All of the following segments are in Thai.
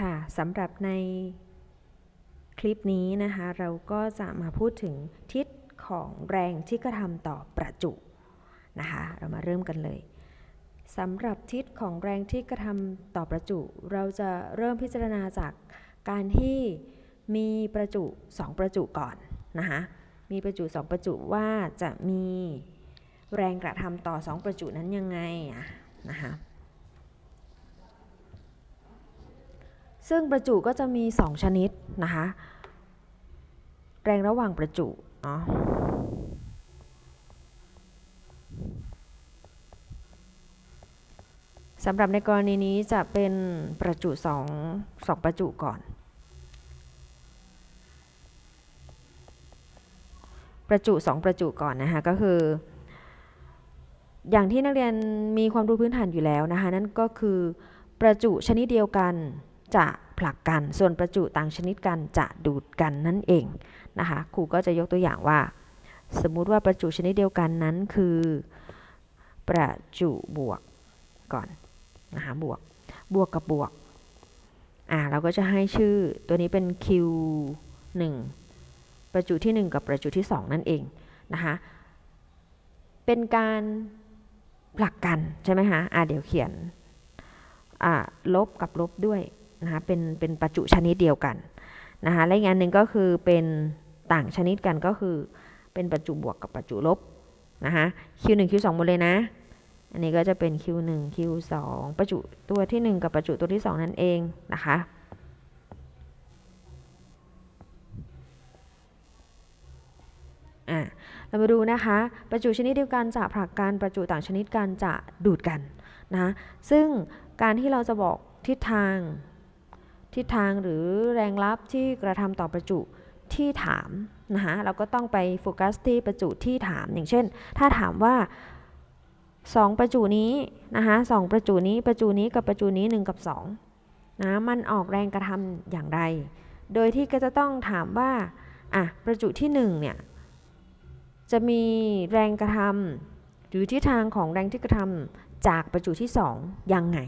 ค่ะสำหรับในคลิปนี้นะคะ เราก็จะมาพูดถึงทิศของแรงที่กระทำต่อประจุนะคะ เรามาเริ่มกันเลยสำหรับทิศของแรงที่กระทำต่อประจุ เราจะเริ่มพิจารณาจากการที่มีประจุ 2 ประจุก่อนนะคะมีประจุ 2 ประจุว่าจะมีแรงกระทำต่อ 2 ประจุนั้นยังไงนะคะ ซึ่งประจุก็จะมี 2 ชนิดนะคะ แรงระหว่างประจุเนาะสำหรับในกรณีนี้จะเป็นประจุ2 2ประจุก่อน ประจุ 2 ประจุก่อนนะคะก็คือ อย่างที่นักเรียนมีความรู้พื้นฐานอยู่แล้วนะคะนั่นก็คือประจุชนิดเดียวกัน จะผลักกัน ส่วนประจุต่างชนิดกันจะดูดกันนั่นเองนะคะ ครูก็จะยกตัวอย่างว่า สมมุติว่าประจุชนิดเดียวกันนั้นคือ ประจุบวกก่อนนะคะบวก บวกกับบวก อ่าเราก็จะให้ชื่อตัวนี้เป็น Q1 ประจุที่ 1 กับประจุที่ 2 นั่นเองนะคะเป็นการผลักกันใช่ไหมคะอ่าเดี๋ยวเขียนอ่าลบกับลบด้วย นะคะเป็นเป็นประจุชนิดเดียวกันนะคะและอีกอันหนึ่งก็คือเป็นต่างชนิดกันก็คือเป็นประจุบวกกับประจุลบนะคะ Q1 Q2 หมดเลยนะ อันนี้ก็จะเป็น Q1 Q2 ประจุตัวที่ 1 กับประจุตัวที่ 2 นั่นเองนะคะอะเรามาดูนะคะ ประจุชนิดเดียวกันจะผลักกันประจุต่างชนิดกันจะดูดกันนะ ซึ่งการที่เราจะบอกทิศทาง ทิศทางหรือแรงลับที่กระทำต่อประจุที่ถามนะคะเราก็ต้องไปโฟกัสที่ประจุที่ถามอย่างเช่น ถ้าถามว่า 2 ประจุนี้นะคะสองประจุนี้ประจุนี้กับประจุนี้ 1 กับ2นะมันออกแรงกระทำอย่างไร โดยที่ก็จะต้องถามว่าอะประจุที่1เนี่ยจะมีแรงกระทำหรือทิศทางของแรงที่กระทำจากประจุที่ 2 ยังไง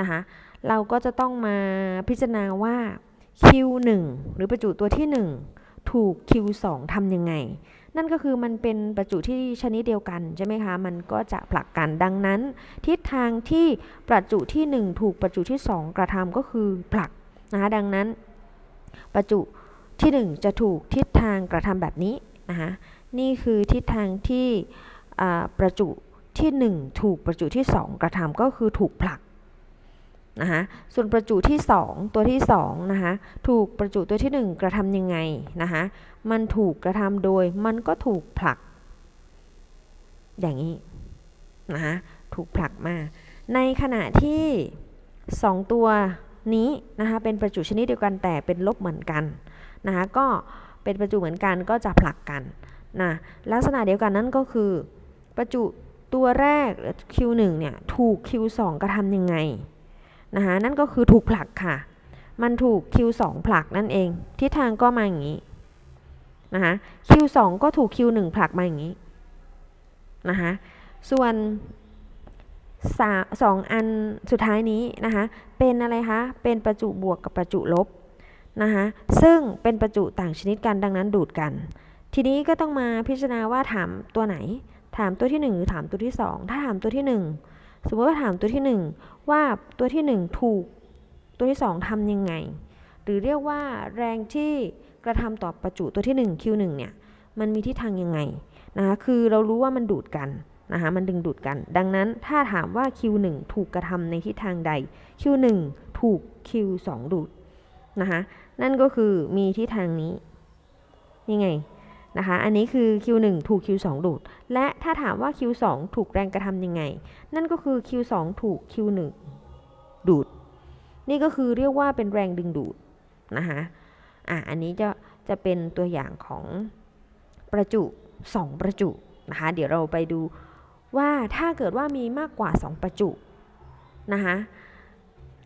นะคะ เราก็จะต้องมาพิจารณาว่า Q1 หรือประจุตัวที่ 1 ถูก Q2 ทำยังไง นั่นก็คือมันเป็นประจุที่ชนิดเดียวกันใช่ไหมคะ มันก็จะผลักกันดังนั้น ทิศทางที่ประจุที่ 1 ถูกประจุที่ 2 กระทำก็คือผลักนะคะดังนั้น ประจุที่ 1 จะถูกทิศทางกระทำแบบนี้นะคะนี่คือทิศทางที่ประจุที่ 1 ถูกประจุที่ 2 กระทำก็คือถูกผลัก นะคะส่วนประจุที่ 2 ตัวที่2นะคะถูกประจุตัวที่ 1 กระทำยังไงนะคะมันถูกกระทำโดยมันก็ถูกผลัก อย่างนี้นะคะถูกผลักมา ในขณะที่ 2 ตัวนี้นะคะเป็นประจุชนิดเดียวกันแต่เป็นลบเหมือนกันนะคะก็เป็นประจุเหมือนกันก็จะผลักกันนะลักษณะเดียวกันนั่นก็คือประจุตัวแรก Q1 เนี่ยถูก Q2 กระทำยังไง นะคะนั่นก็คือถูกผลักค่ะ มันถูก Q2 ผลักนั่นเองทิศทางก็มาอย่างนี้นะคะ Q2 ก็ถูก Q1 ผลักมาอย่างนี้นะคะส่วนสองอันสุดท้ายนี้นะคะเป็นอะไรคะเป็นประจุบวกกับประจุลบนะคะซึ่งเป็นประจุต่างชนิดกันดังนั้นดูดกัน ทีนี้ก็ต้องมาพิจารณาว่าถามตัวไหน ถามตัวที่ 1 หรือถามตัวที่ 2 ถ้าถามตัวที่ 1 สมมติว่าถามตัวที่ 1 ว่าตัวที่ 1 ถูก ตัวที่ 2ทำยังไง หรือเรียกว่าแรงที่กระทำต่อประจุตัวที่ 1 Q1 เนี่ย มันมีทิศทางยังไงนะคะคือเรารู้ว่ามันดูดกันนะคะมันดึงดูดกัน ดังนั้นถ้าถามว่า Q1 ถูกกระทำในทิศทางใด Q1 ถูก Q2 ดูดนะคะนั่นก็คือมีทิศทางนี้นี่ไง นะคะ อันนี้คือ Q1 ถูก Q2 ดูด และถ้าถามว่า Q2 ถูกแรงกระทำยังไง นั่นก็คือ Q2 ถูก Q1 ดูด นี่ก็คือเรียกว่าเป็นแรงดึงดูดนะคะอะอันนี้จะจะเป็นตัวอย่างของประจุ 2 ประจุนะคะ เดี๋ยวเราไปดูว่าถ้าเกิดว่ามีมากกว่า 2 ประจุนะคะ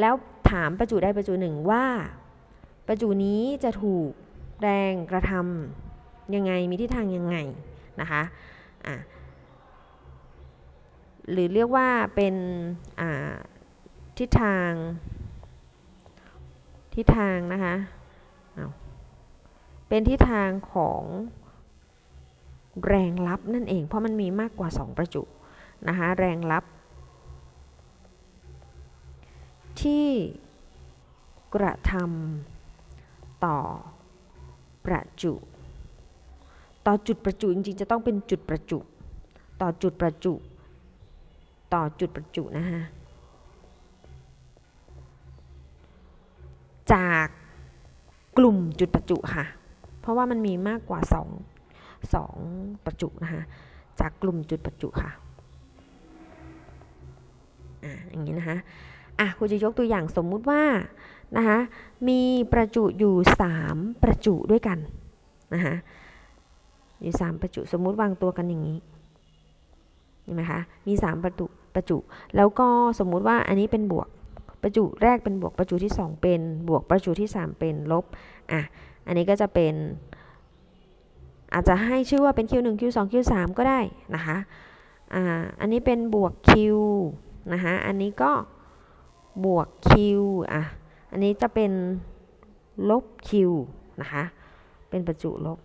แล้วถามประจุใดประจุหนึ่งว่า ประจุนี้จะถูกแรงกระทำ ยังไงมีทิศทางยังไงนะคะอะหรือเรียกว่าเป็นทิศทาง ทิศทางนะคะเเป็นทิศทางของแรงลับนั่นเอง เพราะมันมีมากกว่า 2 ประจุนะคะแรงลับ ที่กระทำต่อประจุ ต่อจุดประจุจริงๆจะต้องเป็นจุดประจุ ต่อจุดประจุ ต่อจุดประจุนะคะจากกลุ่มจุดประจุค่ะ เพราะว่ามันมีมากกว่า 2 2 ประจุนะคะ จากกลุ่มจุดประจุค่ะ อ่าอย่างนี้นะคะ อะครูจะยกตัวอย่างสมมุติว่านะคะ มีประจุอยู่ 3 ประจุด้วยกันนะคะ อยู่3ประจุสมมุติวางตัวกันอย่างนี้เห็นไหมคะมี3ประจุประจุ แล้วก็สมมุติว่าอันนี้เป็นบวกประจุแรกเป็นบวกประจุที่ 2 เป็นบวกประจุที่ 3 เป็นลบอะอันนี้ก็จะเป็นอาจจะให้ชื่อว่าเป็น Q1 Q2 Q3 ก็ได้นะคะอ่าอันนี้เป็นบวก Q นะคะอันนี้ก็บวก Q อะอันนี้จะเป็นลบ Q นะคะเป็นประจุลบ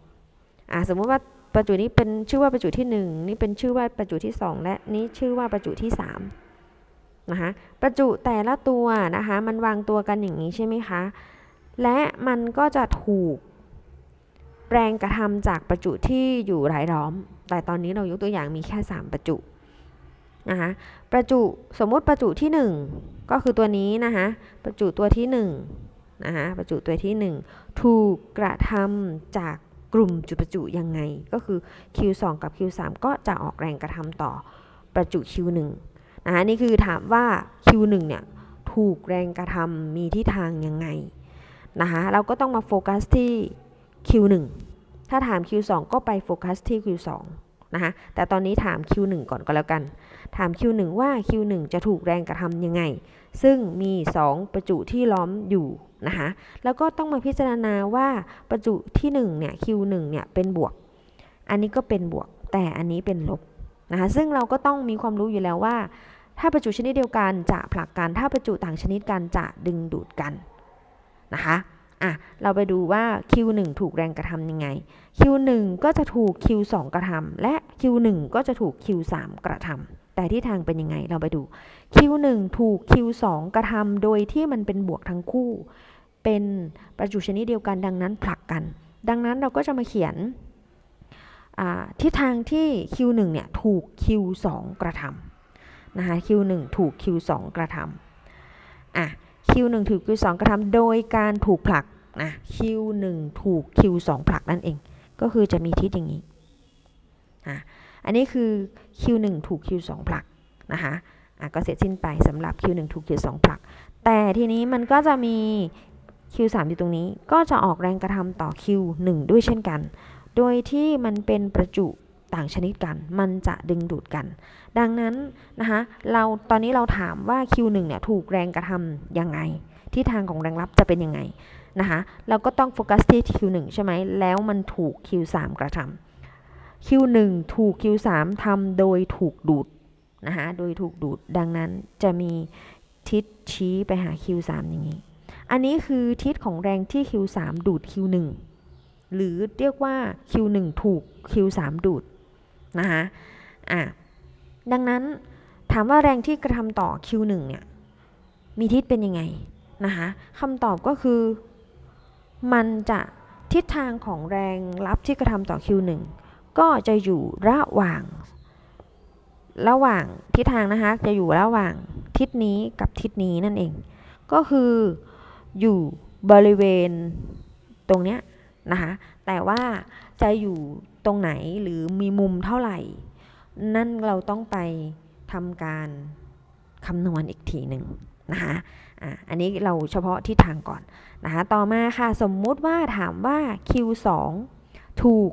อะสมมุติว่าประจุนี้เป็นชื่อว่าประจุที่ 1 นี่เป็นชื่อว่าประจุที่ 2 และนี้ชื่อว่าประจุที่3นะคะประจุแต่ละตัวนะคะมันวางตัวกันอย่างนี้ใช่ไหมคะและมันก็จะถูกแรงกระทำจากประจุที่อยู่รายล้อม แต่ตอนนี้เรายกตัวอย่างมีแค่ 3 ประจุนะคะประจุสมมุติประจุที่ 1 ก็คือตัวนี้นะคะประจุตัวที่1นะคะประจุตัวที่ 1 ถูกกระทำจาก กลุ่มจุดประจุยังไง ก็คือ Q2 กับ Q3 ก็จะออกแรงกระทำต่อประจุ Q1 นะคะนี่คือถามว่า Q1 เนี่ยถูกแรงกระทำมีทิศทางยังไงนะคะเราก็ต้องมาโฟกัสที่ Q1 ถ้าถาม Q2 ก็ไปโฟกัสที่ Q2 นะคะแต่ตอนนี้ถาม Q1 ก่อนก็แล้วกัน ถาม Q1 ว่า Q1 จะถูกแรงกระทำยังไง ซึ่งมี 2 ประจุที่ล้อมอยู่นะคะแล้วก็ต้องมาพิจารณาว่าประจุที่1เนี่ย Q1 เนี่ยเป็นบวก อันนี้ก็เป็นบวก แต่อันนี้เป็นลบนะคะซึ่งเราก็ต้องมีความรู้อยู่แล้วว่า ถ้าประจุชนิดเดียวกันจะผลักกัน ถ้าประจุต่างชนิดกันจะดึงดูดกันนะคะ อะเราไปดูว่า Q1 ถูกแรงกระทำยังไง Q1 ก็จะถูก Q2 กระทำและ Q1 ก็จะถูก Q3 กระทำแต่ที่ทางเป็นยังไงเราไปดู Q1 ถูก Q2 กระทำโดยที่มันเป็นบวกทั้งคู่ เป็นประจุชนิดเดียวกันดังนั้นผลักกัน ดังนั้นเราก็จะมาเขียนทิศทางที่ Q1 เนี่ยถูก Q2 กระทำนะคะ Q1 ถูก Q2 กระทำอะ Q1 ถูก Q2 กระทำโดยการถูกผลักนะ Q1 ถูก Q2 ผลักนั่นเอง ก็คือจะมีทิศอย่างนี้อะอันนี้คือ Q1 ถูก Q2 ผลักนะคะอะก็เสร็จสิ้นไปสำหรับ Q1 ถูก Q2 ผลัก แต่ทีนี้มันก็จะมี Q3 อยู่ตรงนี้ ก็จะออกแรงกระทำต่อ Q1 ด้วยเช่นกัน โดยที่มันเป็นประจุ ต่างชนิดกัน มันจะดึงดูดกัน ดังนั้นนะคะเราตอนนี้เราถามว่า Q1 เนี่ยถูกแรงกระทำยังไงที่ทางของแรงรับจะเป็นยังไงนะคะเราก็ต้องโฟกัสที่ Q1 ใช่ไหมแล้วมันถูก Q3 กระทำ Q1 ถูก Q3 ทำโดยถูกดูดนะคะโดยถูกดูดดังนั้นจะมีทิศชี้ไปหา Q3 อย่างนี้ อันนี้คือทิศของแรงที่ Q3 ดูด Q1 หรือเรียกว่า Q1 ถูก Q3 ดูด นะคะอะดังนั้นถามว่าแรงที่กระทำต่อ Q1 เนี่ยมีทิศเป็นยังไงนะคะคำตอบก็คือมันจะทิศทางของแรงรับที่กระทำต่อ Q1 ก็จะอยู่ระหว่าง ระหว่างทิศทางนะคะจะอยู่ระหว่างทิศนี้กับทิศนี้นั่นเอง ก็คืออยู่บริเวณตรงเนี้ยนะคะแต่ว่าจะอยู่ รงไหนหรือมีมุมเท่าไหร่ นั่นเราต้องไปทำการคำนวณอีกทีหนึ่งนะคะอะอันนี้เราเฉพาะทิศทางก่อนนะคะต่อมาค่ะสมมุติว่าถามว่า Q2 ถูก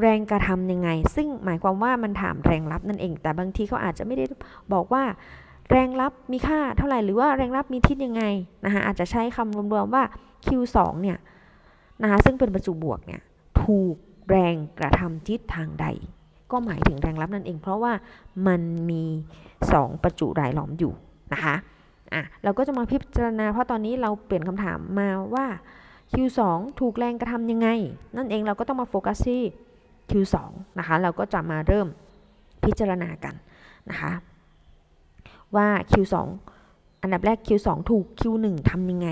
แรงกระทำยังไง ซึ่งหมายความว่ามันถามแรงรับนั่นเอง แต่บางทีเขาอาจจะไม่ได้บอกว่า แรงรับมีค่าเท่าไหร่หรือว่าแรงรับมีทิศยังไงนะคะอาจจะใช้คำรวมๆว่า Q2 เนี่ยนะคะซึ่งเป็นประจุบวกเนี่ยถูก แรงกระทำทิศทางใด ก็หมายถึงแรงรับนั่นเอง เพราะว่ามันมี 2 ประจุรายล้อมอยู่นะคะอะเราก็จะมาพิจารณา เพราะตอนนี้เราเปลี่ยนคำถามมาว่า Q2 ถูกแรงกระทำยังไง นั่นเองเราก็ต้องมาโฟกัสที่ Q2 นะคะเราก็จะมาเริ่มพิจารณากันนะคะว่า Q2 อันดับแรก Q2 ถูก Q1 ทำยังไง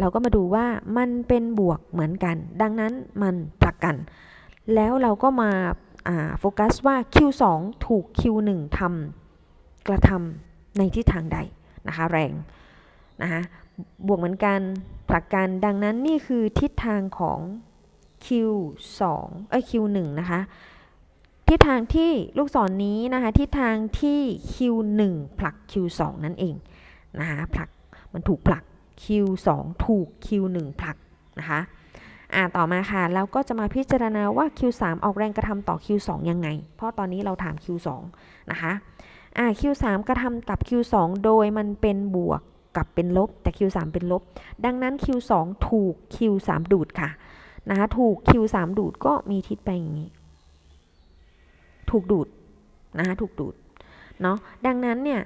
เราก็มาดูว่ามันเป็นบวกเหมือนกัน ดังนั้นมันผลักกัน แล้วเราก็มาโฟกัสว่า Q2 ถูก Q1 ทำกระทำในทิศทางใดนะคะแรงนะคะบวกเหมือนกันผลักกันดังนั้นนี่คือทิศทางของ Q2 เอ้ย Q1 นะคะ ทิศทางที่ลูกศรนนี้นะคะ ทิศทางที่ Q1 ผลัก Q2 นั่นเองนะคะผลักมันถูกผลัก Q2 ถูก Q1 ผลักนะคะ อ่าต่อมาค่ะแล้วก็จะมาพิจารณาว่า Q3 ออกแรงกระทำต่อ Q2 ยังไง เพราะตอนนี้เราถาม Q2 นะคะอ่า Q3 กระทำกับ Q2 โดยมันเป็นบวกกับเป็นลบ แต่ Q3 เป็นลบ ดังนั้น Q2 ถูก Q3 ดูดค่ะนะคะถูก Q3 ดูดก็มีทิศไปอย่างนี้ ถูกดูดนะคะถูกดูดเนาะดังนั้นเนี่ย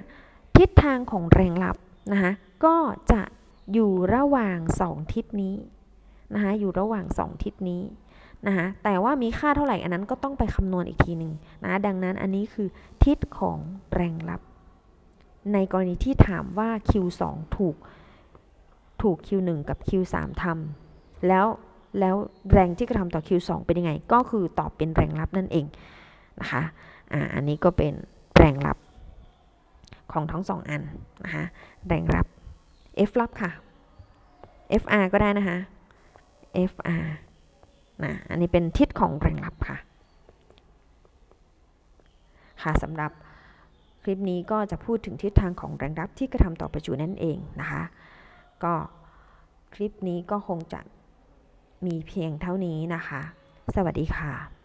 ทิศทางของแรงลับนะคะก็จะอยู่ระหว่าง 2 ทิศนี้ นะคะอยู่ระหว่าง 2 ทิศนี้นะคะแต่ว่ามีค่าเท่าไหร่อันนั้นก็ต้องไปคำนวณอีกทีหนึ่งนะดังนั้นอันนี้คือทิศของแรงลับ ในกรณีที่ถามว่า Q2 ถูกถูก Q1 กับ Q3 ทำแล้วแล้วแรงที่กระทำต่อ Q2 เป็นยังไง ก็คือตอบเป็นแรงลับนั่นเองนะคะอ่าอันนี้ก็เป็นแรงลับของทั้งสองอันนะคะแรงลับ F ลับค่ะ FR ก็ได้นะคะ FR นะอันนี้เป็นทิศของแรงรับค่ะ ค่ะสำหรับคลิปนี้ก็จะพูดถึงทิศทางของแรงรับที่กระทำต่อประจุนั่นเองนะคะ ก็คลิปนี้ก็คงจะมีเพียงเท่านี้นะคะ สวัสดีค่ะ